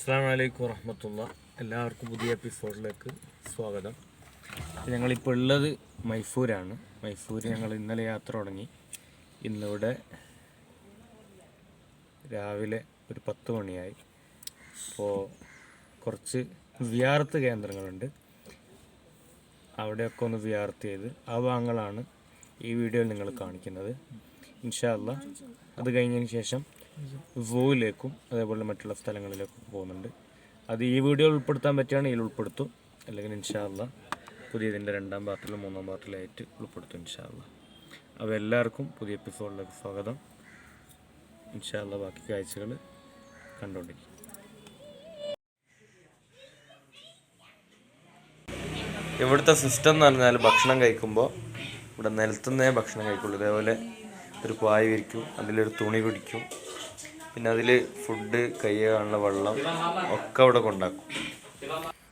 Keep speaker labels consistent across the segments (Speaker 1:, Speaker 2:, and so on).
Speaker 1: അസ്സാം വലൈക്കും വറഹമത്തുള്ള. എല്ലാവർക്കും പുതിയ എപ്പിസോഡിലേക്ക് സ്വാഗതം. ഞങ്ങളിപ്പോൾ ഉള്ളത് മൈസൂരാണ്. മൈസൂർ ഞങ്ങൾ ഇന്നലെ യാത്ര തുടങ്ങി. ഇന്നിവിടെ രാവിലെ ഒരു പത്ത് മണിയായി. അപ്പോൾ കുറച്ച് വിയാർത്ത് കേന്ദ്രങ്ങളുണ്ട്. അവിടെയൊക്കെ ഒന്ന് വിയാർത്ത് ചെയ്ത് ആ ഭാഗങ്ങളാണ് ഈ വീഡിയോയിൽ നിങ്ങൾ കാണിക്കുന്നത്. ഇൻഷാല്ല അത് കഴിഞ്ഞതിന് ശേഷം സൂവിലേക്കും അതേപോലെ മറ്റുള്ള സ്ഥലങ്ങളിലേക്കും പോകുന്നുണ്ട്. അത് ഈ വീഡിയോ ഉൾപ്പെടുത്താൻ പറ്റുകയാണെങ്കിൽ ഉൾപ്പെടുത്തും. അല്ലെങ്കിൽ ഇൻഷാല്ല പുതിയതിന്റെ രണ്ടാം പാർട്ടിലും മൂന്നാം പാർട്ടിലായിട്ട് ഉൾപ്പെടുത്തും ഇൻഷാല്ല അപ്പോൾ എല്ലാവർക്കും പുതിയ എപ്പിസോഡിലേക്ക് സ്വാഗതം. ഇൻഷാല്ല ബാക്കി കാഴ്ചകൾ കണ്ടുകൊണ്ടിരിക്കും. ഇവിടുത്തെ സിസ്റ്റം എന്ന് പറഞ്ഞാൽ ഭക്ഷണം കഴിക്കുമ്പോൾ ഇവിടെ നിലത്തുനിന്നേ ഭക്ഷണം കഴിക്കുള്ളൂ. ഇതേപോലെ ഒരു പായ വിരിക്കും അതിലൊരു തുണി പിടിക്കും. പിന്നെ അതിൽ ഫുഡ് കൈ കാണുന്ന വെള്ളം ഒക്കെ അവിടെ കൊണ്ടാക്കും.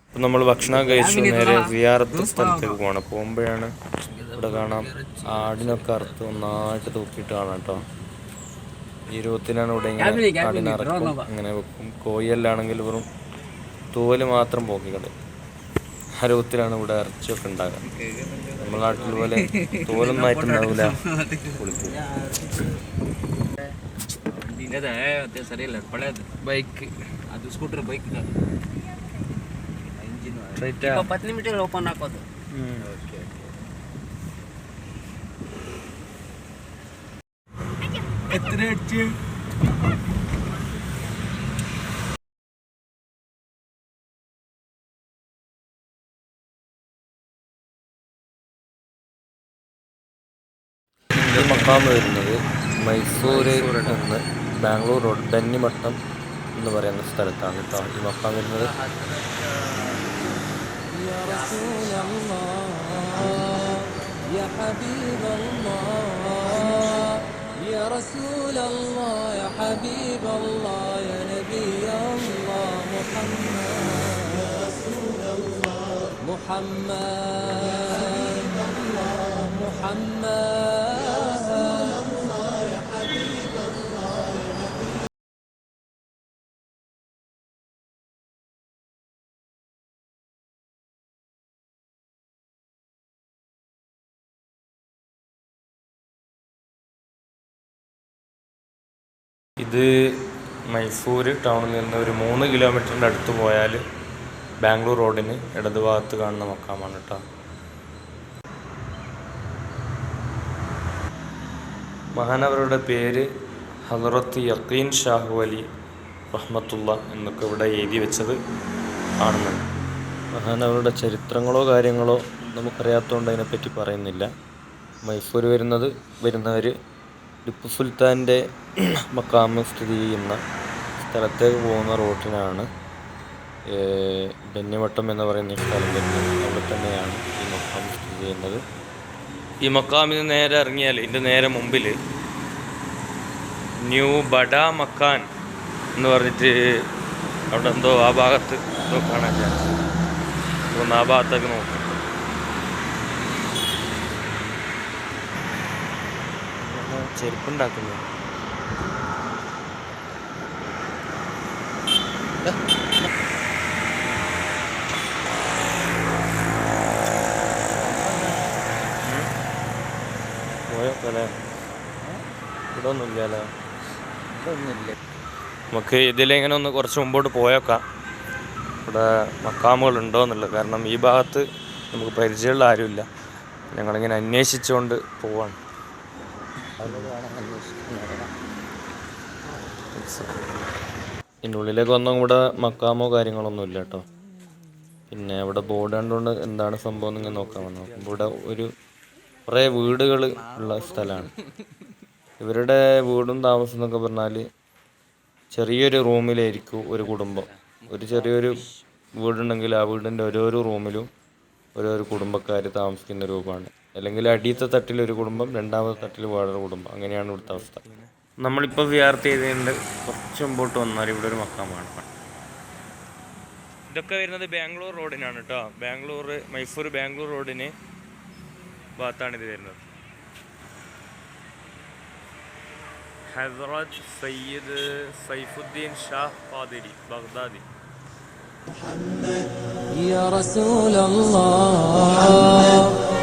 Speaker 1: അപ്പം നമ്മൾ ഭക്ഷണം കഴിച്ചു നേരെ വിയാറത്ത് സ്ഥലത്തേക്ക് പോകണം പോകുമ്പോഴാണ് ഇവിടെ കാണാം ആടിനൊക്കെ അറുത്ത് ഒന്നായിട്ട് തൂക്കിയിട്ട് കാണാം കേട്ടോ. ഈ രൂപത്തിലാണ് ഇവിടെ ഇങ്ങനെ ആടിനെ അറക്കും ഇങ്ങനെ വെക്കും. കോയിയെല്ലാണെങ്കിൽ വെറും തോൽ മാത്രം പോക്കിക്കട്ടെ ആ രൂപത്തിലാണ് ഇവിടെ ഇറച്ചിയൊക്കെ ഉണ്ടാകുക. നമ്മുടെ നാട്ടിൽ പോലെ തോലൊന്നായിട്ടുണ്ടാവില്ല കുളിക്കും
Speaker 2: ಇದೆ ಅದೇ ಸರಿ ಇಲ್ಲ ಪಳೆದು ಬೈಕ್ ಅದು ಸ್ಕೂಟರ್ ಬೈಕ್ ಇಪ್ಪತ್ತು ನಿಮಿಷ ಓಪನ್ ಹಾಕೋದು ಎತ್ತರ ಹೆಚ್ಚು
Speaker 1: ഈ മക്കാം വരുന്നത് മൈസൂരിൽ നിന്ന് ബാംഗ്ലൂർ റോഡ് ബെന്നിമട്ടം എന്ന് പറയുന്ന സ്ഥലത്താണ് കേട്ടോ ഈ മക്കാം വരുന്നത്.
Speaker 3: മുഹമ്മദ് മുഹമ്മദ്.
Speaker 1: ഇത് മൈസൂർ ടൗണിൽ നിന്ന് ഒരു മൂന്ന് കിലോമീറ്ററിന്റെ അടുത്ത് പോയാൽ ബാംഗ്ലൂർ റോഡിന് ഇടതുഭാഗത്ത് കാണുന്ന മക്കാമാണ് കേട്ടോ. മഹാനവരുടെ പേര് ഹലറത്ത് യക്കീൻ ഷാഹു അലി റഹ്മത്തുള്ള എന്നൊക്കെ ഇവിടെ എഴുതി വെച്ചത് കാണുന്നുണ്ട് മഹാനവരുടെ ചരിത്രങ്ങളോ കാര്യങ്ങളോ നമുക്കറിയാത്തതുകൊണ്ട് അതിനെപ്പറ്റി പറയുന്നില്ല. മൈസൂർ വരുന്നത് വരുന്നവർ ടിപ്പു സുൽത്താന്റെ മക്കാമ് സ്ഥിതി ചെയ്യുന്ന സ്ഥലത്തേക്ക് പോകുന്ന റൂട്ടിനാണ് ബെന്നിവട്ടം എന്ന് പറയുന്ന സ്ഥലം വരുന്നത് അവിടെ തന്നെയാണ് ഈ മക്കാം സ്ഥിതി ചെയ്യുന്നത്. ഈ മക്കാമിന് നേരെ ഇറങ്ങിയാൽ ഇതിന്റെ നേരെ മുമ്പിൽ ന്യൂ ബഡ മക്കാൻ എന്ന് പറഞ്ഞിട്ട് അവിടെ എന്തോ ആ ഭാഗത്ത് എന്തോ കാണാൻ ചാൻസ് ആ ഭാഗത്തേക്ക് നോക്കും. ചെരുപ്പുണ്ടാക്കുന്നു. പോയോക്കല്ലേ? ഇവിടെ ഒന്നുമില്ലല്ലോ
Speaker 2: ഒന്നുമില്ല
Speaker 1: നമുക്ക് ഇതിലിങ്ങനെ ഒന്ന് കുറച്ച് മുമ്പോട്ട് പോയേക്കാം. ഇവിടെ മക്കാമുകൾ ഉണ്ടോ എന്നുള്ളത് കാരണം ഈ ഭാഗത്ത് നമുക്ക് പരിചയമുള്ള ആരുമില്ല. ഞങ്ങളിങ്ങനെ അന്വേഷിച്ചുകൊണ്ട് പോവാണ്. ഇതിന്റെ ഉള്ളിലേക്ക് ഇവിടെ മക്കാമോ കാര്യങ്ങളൊന്നും ഇല്ല കേട്ടോ. പിന്നെ ഇവിടെ ബോർഡ് കണ്ടുകൊണ്ട് എന്താണ് സംഭവം ഇങ്ങനെ നോക്കാൻ വന്നു. ഇവിടെ ഒരു കുറേ വീടുകൾ ഉള്ള സ്ഥലമാണ്. ഇവരുടെ വീടും താമസം എന്നൊക്കെ പറഞ്ഞാൽ ചെറിയൊരു റൂമിലായിരിക്കും ഒരു കുടുംബം. ഒരു ചെറിയൊരു വീടുണ്ടെങ്കിൽ ആ വീടിന്റെ ഓരോരോ റൂമിലും ഓരോരോ കുടുംബക്കാർ താമസിക്കുന്ന രൂപമാണ്. അല്ലെങ്കിൽ അടിയത്തെ തട്ടിൽ ഒരു കുടുംബം രണ്ടാമത്തെ തട്ടിൽ വേറൊരു കുടുംബം അങ്ങനെയാണ് ഇവിടുത്തെ അവസ്ഥ നമ്മളിപ്പോൾ വിയാർത്ത് ചെയ്തതിൻ്റെ കുറച്ച് മുമ്പോട്ട് വന്നാൽ ഇവിടെ ഒരു മക്കാമാണ് ഇതൊക്കെ വരുന്നത് ബാംഗ്ലൂർ റോഡിനാണ് കേട്ടോ ബാംഗ്ലൂർ മൈസൂർ ബാംഗ്ലൂർ റോഡിന് ഭാഗത്താണ് ഇത് വരുന്നത് ഹസ്രത്ത് സയ്യിദ് സൈഫുദ്ദീൻ ഷാ ഖാദിരി ബഗ്ദാദി
Speaker 3: يا رسول الله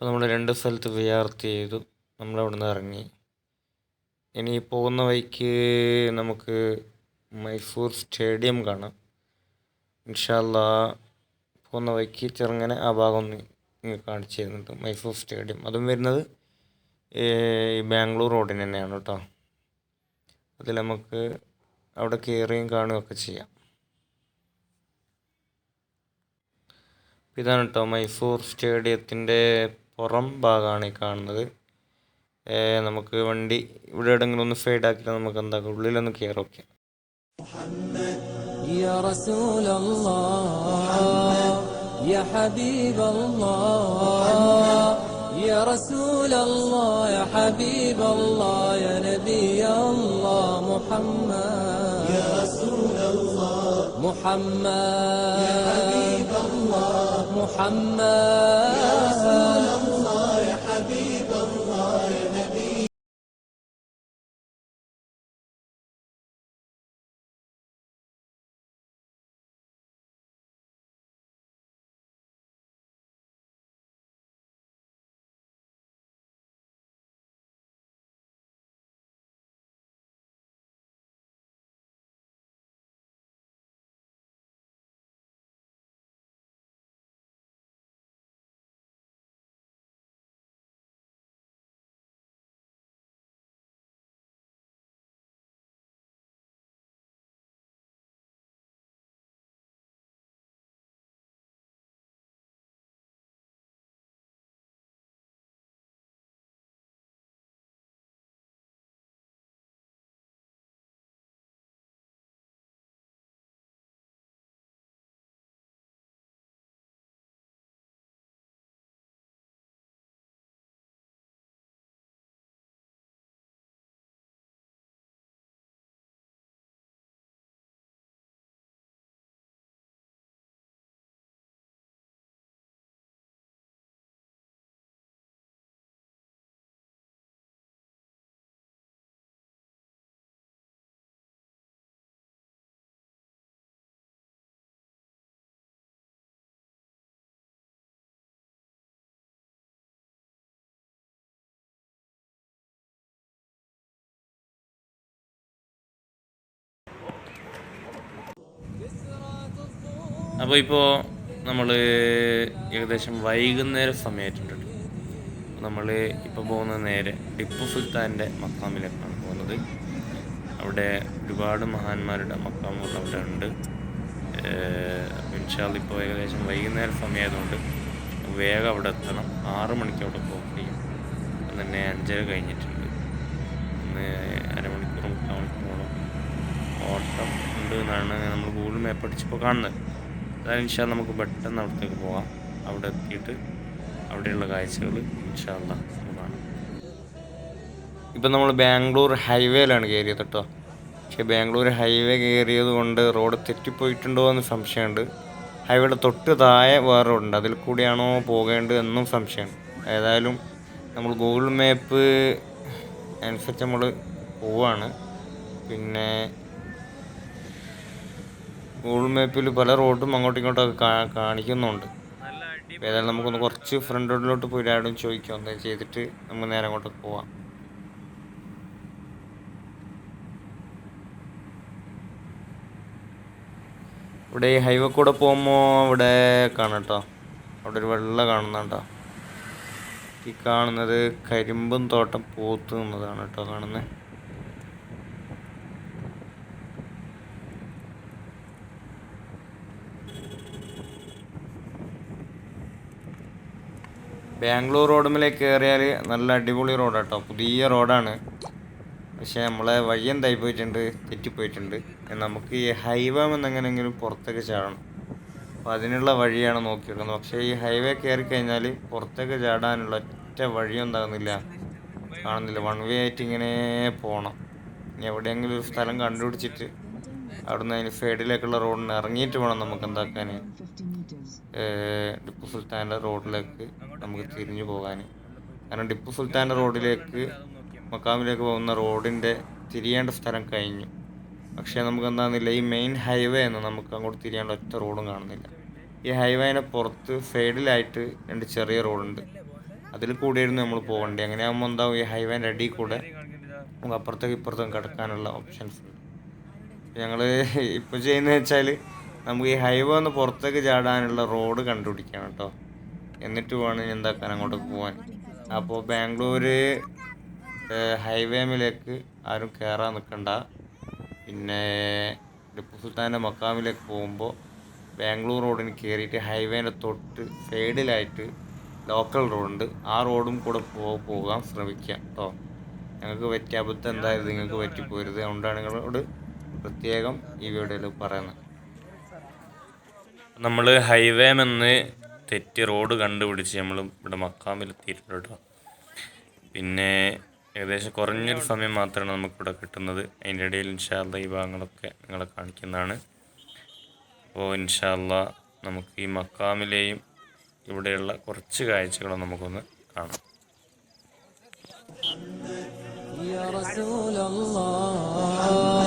Speaker 1: അപ്പോൾ നമ്മൾ രണ്ട് സ്ഥലത്ത് വിയാർത്ത് ചെയ്തു. നമ്മൾ അവിടെ നിന്ന് ഇറങ്ങി. ഇനി പോകുന്ന വഴിക്ക് നമുക്ക് മൈസൂർ സ്റ്റേഡിയം കാണാം. ഇൻഷാല്ല പോകുന്ന വഴിക്ക് ചെറുങ്ങനെ ആ ഭാഗം ഒന്ന് കാണിച്ചു തരുന്നുണ്ട്. മൈസൂർ സ്റ്റേഡിയം. അതും വരുന്നത് ഈ ബാംഗ്ലൂർ റോഡിന് തന്നെയാണ് കേട്ടോ. അതിൽ നമുക്ക് അവിടെ കയറുകയും കാണുകയൊക്കെ ചെയ്യാം. ഇതാണ് കേട്ടോ മൈസൂർ സ്റ്റേഡിയത്തിന്റെ പുറം ഭാഗമാണ് ഈ കാണുന്നത് ഏ, നമുക്ക് വണ്ടി ഇവിടെ എവിടെയെങ്കിലും ഒന്ന് ഫെയ്ഡ് ആക്കിയിട്ട് നമുക്ക് എന്താക്കാം ഉള്ളിലൊന്ന് കയറി ഓക്കെ
Speaker 3: يا رسول الله يا حبيب الله يا رسول الله يا حبيب الله يا نبي الله محمد يا رسول الله محمد يا حبيب الله محمد يا رسول الله
Speaker 1: അപ്പോൾ ഇപ്പോൾ നമ്മൾ ഏകദേശം വൈകുന്നേരം സമയമായിട്ടുണ്ട് നമ്മൾ ഇപ്പോൾ പോകുന്നത് നേരെ ടിപ്പു സുൽത്താന്റെ മക്കാമിലേക്കാണ് പോകുന്നത്. അവിടെ ഒരുപാട് മഹാന്മാരുടെ മക്കാമുകൾ അവിടെ ഉണ്ട്. ഇൻഷാൽ ഇപ്പോൾ ഏകദേശം വൈകുന്നേരം സമയമായതുകൊണ്ട് വേഗം അവിടെ എത്തണം. ആറ് മണിക്ക് അവിടെ പോകും ചെയ്യും തന്നെ അഞ്ചര കഴിഞ്ഞിട്ടുണ്ട്. ഒന്ന് അരമണിക്കൂർ മുക്കാൽ മണിക്കൂറോളം ഓട്ടം ഉണ്ട് എന്നാണ് നമ്മൾ ഗൂഗിൾ മാപ്പ് അടിച്ചപ്പോൾ കാണുന്നത്. അതായത് ഇൻഷാ നമുക്ക് പെട്ടെന്ന് അവിടത്തേക്ക് പോകാം. അവിടെ എത്തിയിട്ട് അവിടെയുള്ള കാഴ്ചകൾ ഇൻഷാല്ല ഇപ്പം നമ്മൾ ബാംഗ്ലൂർ ഹൈവേയിലാണ് കയറിയത് കേട്ടോ. പക്ഷേ ബാംഗ്ലൂർ ഹൈവേ കയറിയത് കൊണ്ട് റോഡ് തെറ്റിപ്പോയിട്ടുണ്ടോ എന്ന് സംശയമുണ്ട്. ഹൈവേയുടെ തൊട്ട് താഴെ വേറെ റോഡുണ്ട്. അതിൽ കൂടിയാണോ പോകേണ്ടത് എന്നും സംശയമുണ്ട് ഏതായാലും നമ്മൾ ഗൂഗിൾ മാപ്പ് അനുസരിച്ച് നമ്മൾ പോവാണ്. പിന്നെ ഗൂഗിൾ മാപ്പിൽ പല റോഡും അങ്ങോട്ടും ഇങ്ങോട്ടൊക്കെ കാണിക്കുന്നുണ്ട്. ഏതായാലും നമുക്കൊന്ന് കുറച്ച് ഫ്രണ്ട് റോഡിലോട്ട് പോയി ആരോടും ചോദിക്കാം. എന്താ ചെയ്തിട്ട് നമുക്ക് നേരെ അങ്ങോട്ട് പോവാം. ഇവിടെ ഈ ഹൈവേ കൂടെ പോകുമ്പോൾ ഇവിടെ കാണാം കേട്ടോ അവിടെ ഒരു വെള്ള കാണുന്നുണ്ടോ ഈ കാണുന്നത് കരിമ്പും തോട്ടം പൂത്ത് നിന്നതാണ് കേട്ടോ കാണുന്നത്. ബാംഗ്ലൂർ റോഡുമിലേക്ക് കയറിയാൽ നല്ല അടിപൊളി റോഡാട്ടോ. പുതിയ റോഡാണ്. പക്ഷേ നമ്മളെ വഴി എന്തായി പോയിട്ടുണ്ട്? തെറ്റിപ്പോയിട്ടുണ്ട്. നമുക്ക് ഈ ഹൈവേ എന്നെങ്ങനെയെങ്കിലും പുറത്തേക്ക് ചാടണം. അപ്പോൾ അതിനുള്ള വഴിയാണ് നോക്കിയെടുക്കുന്നത് പക്ഷേ ഈ ഹൈവേ കയറി കഴിഞ്ഞാൽ പുറത്തേക്ക് ചാടാനുള്ള ഒറ്റ വഴിയും ഉണ്ടാകുന്നില്ല. കാണുന്നില്ല. വൺ വേ ആയിട്ട് ഇങ്ങനെ പോകണം. എവിടെയെങ്കിലും ഒരു സ്ഥലം കണ്ടുപിടിച്ചിട്ട് അവിടുന്ന് അതിന് സൈഡിലേക്കുള്ള റോഡിന് ഇറങ്ങിയിട്ട് വേണം നമുക്ക് എന്താക്കാൻ ടിപ്പു സുൽത്താന്റെ റോഡിലേക്ക് നമുക്ക് തിരിഞ്ഞു പോകാൻ കാരണം ടിപ്പു സുൽത്താന്റെ റോഡിലേക്ക് മക്കാമിലേക്ക് പോകുന്ന റോഡിന്റെ തിരിയേണ്ട സ്ഥലം കഴിഞ്ഞു. പക്ഷേ നമുക്ക് എന്താണെന്നില്ല ഈ മെയിൻ ഹൈവേ എന്ന് നമുക്ക് അങ്ങോട്ട് തിരിയേണ്ട ഒറ്റ റോഡും കാണുന്നില്ല. ഈ ഹൈവേനെ പുറത്ത് സൈഡിലായിട്ട് രണ്ട് ചെറിയ റോഡുണ്ട്. അതിൽ കൂടിയായിരുന്നു നമ്മൾ പോകേണ്ടത് അങ്ങനെയാകുമ്പോൾ എന്താവും ഈ ഹൈവേന്റെ അടിയിൽ കൂടെ നമുക്ക് അപ്പുറത്തേക്ക് ഇപ്പുറത്തേക്ക് കിടക്കാനുള്ള ഓപ്ഷൻസ് ഉണ്ട്. ഞങ്ങൾ ഇപ്പോൾ ചെയ്യുന്നത് വെച്ചാൽ നമുക്ക് ഈ ഹൈവേ ഒന്ന് പുറത്തേക്ക് ചാടാനുള്ള റോഡ് കണ്ടുപിടിക്കണം കേട്ടോ എന്നിട്ട് വേണം എന്താക്കാൻ അങ്ങോട്ട് പോകാൻ അപ്പോൾ ബാംഗ്ലൂർ ഹൈവേമിലേക്ക് ആരും കയറാൻ നിൽക്കണ്ട പിന്നെ ടിപ്പു സുൽത്താന്റെ മക്കാമിലേക്ക് പോകുമ്പോൾ ബാംഗ്ലൂർ റോഡിന് കയറിയിട്ട് ഹൈവേന്റെ തൊട്ട് സൈഡിലായിട്ട് ലോക്കൽ റോഡുണ്ട് ആ റോഡും കൂടെ പോ പോകാൻ ശ്രമിക്കുക കേട്ടോ ഞങ്ങൾക്ക് പറ്റിയ അബദ്ധം എന്തായാലും നിങ്ങൾക്ക് പറ്റിപ്പോരുത്. അതുകൊണ്ടാണ് നിങ്ങളോട് പ്രത്യേകം ഈ വീഡിയോയിൽ പറയുന്നത് നമ്മൾ ഹൈവേ മെന്ന് തെറ്റി റോഡ് കണ്ടുപിടിച്ച് നമ്മൾ ഇവിടെ മക്കാമിലെത്തിയിട്ടുണ്ട് കേട്ടോ പിന്നെ ഏകദേശം കുറഞ്ഞൊരു സമയം മാത്രമാണ് നമുക്കിവിടെ കിട്ടുന്നത് അതിൻ്റെ ഇടയിൽ ഇൻഷാല്ല ഈ ഭാഗങ്ങളൊക്കെ നിങ്ങളെ കാണിക്കുന്നതാണ് അപ്പോൾ ഇൻഷാല്ല നമുക്ക് ഈ മക്കാമിലെയും ഇവിടെയുള്ള കുറച്ച് കാഴ്ചകളും നമുക്കൊന്ന് കാണാം
Speaker 3: يا رسول الله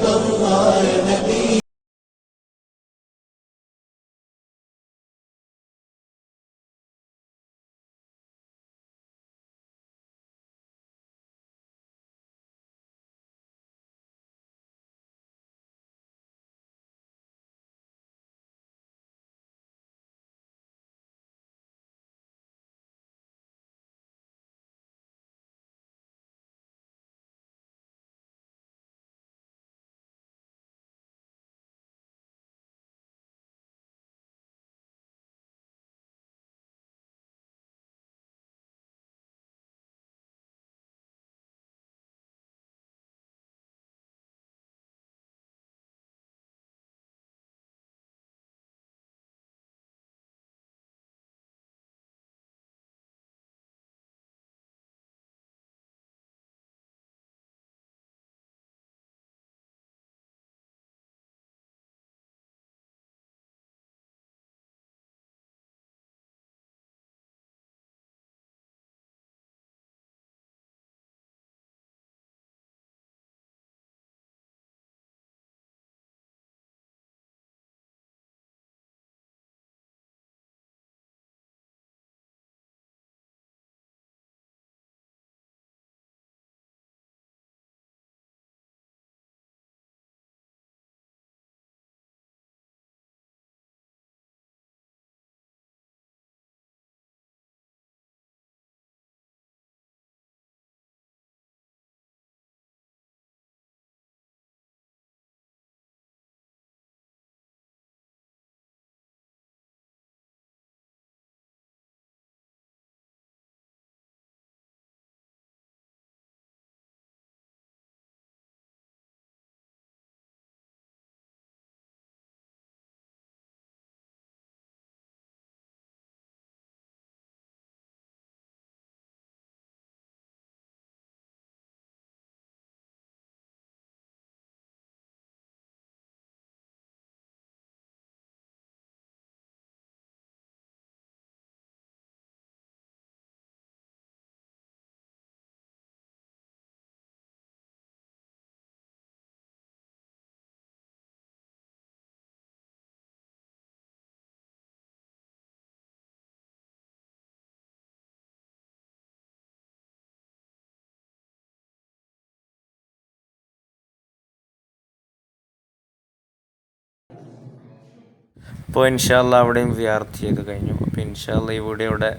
Speaker 1: അപ്പോൾ ഇൻഷാല്ല അവിടെയും വിയാർത്ത് കഴിഞ്ഞു. അപ്പോൾ ഇൻഷാല്ല ഈ വീഡിയോ ഇവിടെ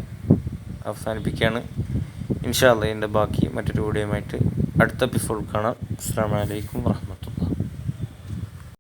Speaker 1: അവസാനിപ്പിക്കുകയാണ്. ഇൻഷാല്ല ഇതിന്റെ ബാക്കി മറ്റൊരു വീഡിയോയുമായിട്ട് അടുത്ത എപ്പിസോഡ് കാണാം. അസ്സാം വലൈക്കും വാഹമത്ത്